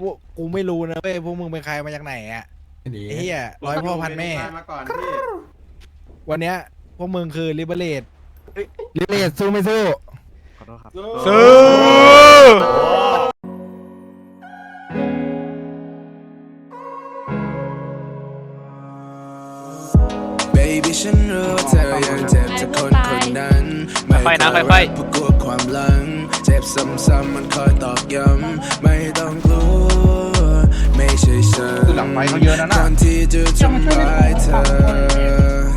พวกกูไม่รู้นะเว้ยพวกมึงเป็นใครมาจากไหนอะดีไอ้เฮียร้อยพ่อพันแม่ มาก่อนพี่วันเนี้ยพวกมึงคือลิเบเลตลิเบเลตสู้ไม่สู้สู้ Baby ฉันรู้เธอยังเจ็บจากคนคนนั้น ไม่ค่อยๆนะเคค่อยๆรักเพราะกลัวความหลัง เจ็บซ้ำๆมันคอยตอกย้ำ ฟเขาเยอะนะน่ะนที่จะทำร้ายเธอ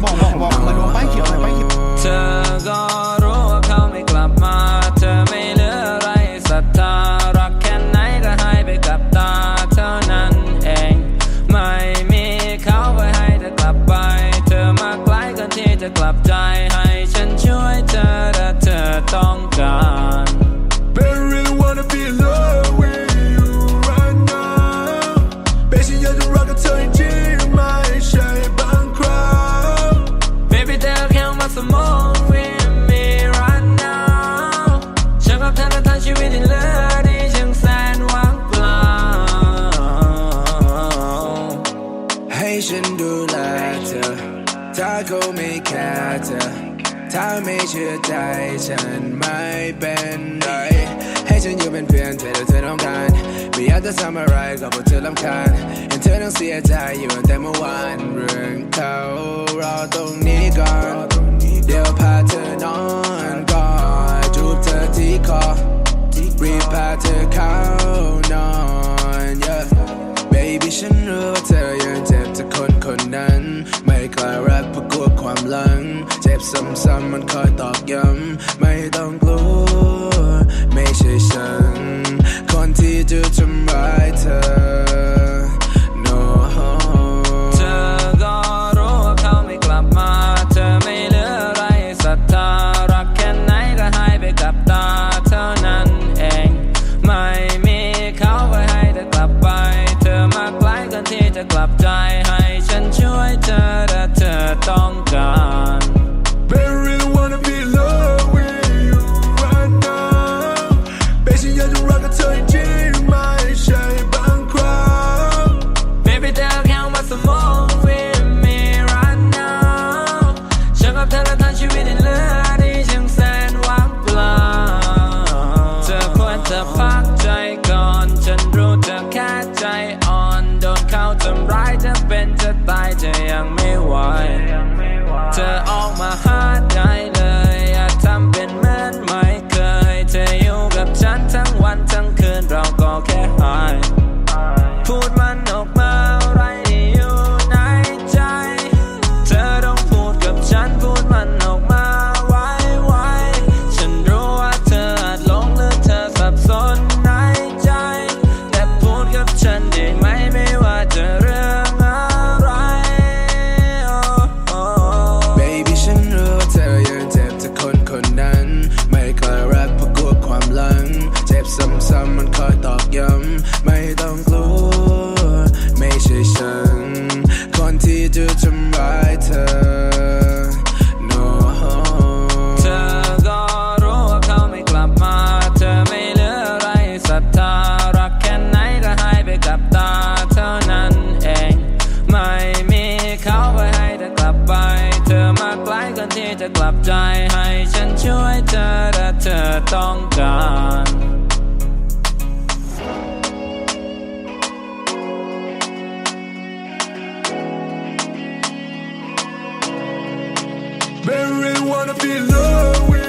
บอกบอกบอกมาดูป้ายเขียวหน่อยป้ายเขียวเธอก็รู้ว่าเขาไม่กลับมา เธอไม่เหลืออะไรศรัทธารักแค่ไหนก็หายไปกับตาเท่านั้นเอง ไม่มีเขาไว้ให้เธอกลับไป เธอมาไกลเกันที่จะกลับใจให้ แค่มาสมอง with me right now ฉันกับเธอนั้นทั้งชีวิตที่เหลือดีช่างแสนหวังเปล่า ให้ฉันดูแลเธอถ้าเขาไม่แค่เธอถ้าไม่เชื่อใจฉันไม่เป็นไรให้ฉันอยู่เป็นเพื่อนเธอถ้าเธอต้องการไม่อยากจะทำอะไรก็เพราะเธอลำคาญเห็นเธอต้องเสียใจอยู่ตั้งแต่เมื่อวานเรื่องเขารอตรงนี้ก่อน ซ้ำๆมันคอยตอกย้ำไม่ต้องกลัว ไม่ใช่ฉัน คนที่จะทำร้ายเธอ no เธอก็รู้ว่าเขาไม่กลับมา เธอไม่เหลืออะไรศรัทธารักแค่ไหนก็หายไปกับตาเท่านั้นเอง ไม่มีเขาไว้ให้เธอกลับไป เธอมาไกลเกันที่จะกลับใจให้ฉันช่วยเธอถ้าเธอต้อง จะทำร้ายเธอ no เธอก็รู้ว่าเขาไม่กลับมา เธอไม่เหลืออะไรศรัทธารักแค่ไหนก็หายไปกับตาเท่านั้นเอง ไม่มีเขาไว้ให้เธอกลับไป เธอมาไกลเกันที่จะกลับใจให้ฉัน wanna be loved